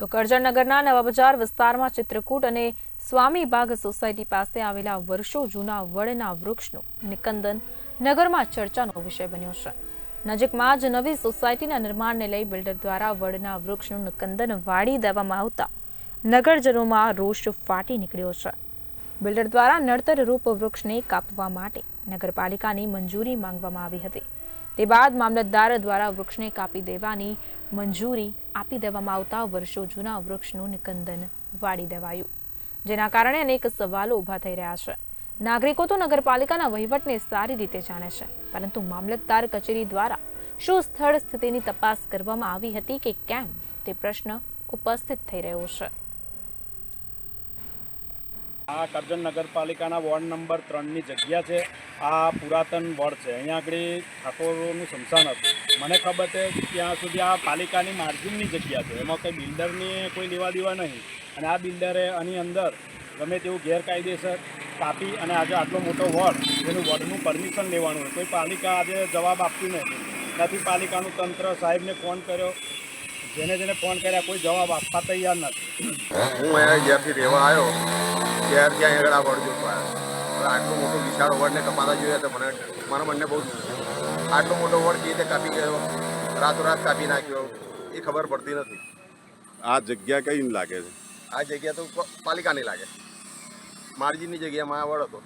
તો કરજણનગરના નવા બજાર વિસ્તારમાં ચિત્રકૂટ અને સ્વામી બાગ સોસાયટી પાસે આવેલા વર્ષો જૂના વડના વૃક્ષનું નિકંદન નગરમાં ચર્ચાનો વિષય બન્યો છે. નજીકમાં જ નવી સોસાયટીના નિર્માણને લઈ બિલ્ડર દ્વારા વડના વૃક્ષનું નિકંદન વાળી દેવામાં આવતા નગરજનોમાં રોષ ફાટી નીકળ્યો છે. બિલ્ડર દ્વારા નડતર રૂપ વૃક્ષને કાપવા માટે નગરપાલિકાની મંજૂરી માંગવામાં આવી હતી. તે બાદ મામલતદાર દ્વારા વૃક્ષને કાપી દેવાની મંજૂરી આપી દેવામાં આવતા વર્ષો જૂના વૃક્ષનું નિકંદન વાળી દેવાયું. જેના કારણે અનેક સવાલો ઊભા થઈ રહ્યા છે. નાગરિકો તો નગરપાલિકાના વહીવટને સારી રીતે જાણે છે, પરંતુ મામલતદાર કચેરી દ્વારા શું સ્થળ સ્થિતિની તપાસ કરવામાં આવી હતી કે કેમ તે પ્રશ્ન ઉપસ્થિત થઈ રહ્યો છે. આ કરજણ નગરપાલિકાના વોર્ડ નંબર ત્રણની જગ્યા છે. આ પુરાતન વોર્ડ છે. અહીંયા આગળ ઠાકોરોનું સ્મશાન હતું. મને ખબર છે ત્યાં સુધી આ પાલિકાની માર્જિનની જગ્યા છે. એમાં કંઈ બિલ્ડરની કોઈ લેવા દેવા નહીં. અને આ બિલ્ડરે આની અંદર ગમે તેવું ગેરકાયદેસર કાપી અને આજે આટલો મોટો વોર્ડ એનું વોર્ડનું પરમિશન લેવાનું કોઈ પાલિકા આજે જવાબ આપતી નથી. નથી પાલિકાનું તંત્ર સાહેબને ફોન કર્યો. જેને જેને ફોન કર્યા કોઈ જવાબ આપવા તૈયાર નથી. હું અહીંયા જ્યારથી રહેવા આવ્યો ત્યારથી અહીંયા આગળ આ વડ જોતો આવ્યો હવે આટલો મોટો વિશાળ વડને કપાતા જોઈએ તો મને મારા મનને બહુ આટલો મોટો વડ કેવી રીતે કાપી ગયો? રાતોરાત કાપી નાખ્યો એ ખબર પડતી નથી. આ જગ્યા કઈ લાગે છે? આ જગ્યા તો પાલિકાની લાગે. માર્જિનની જગ્યામાં આ વડ હતો.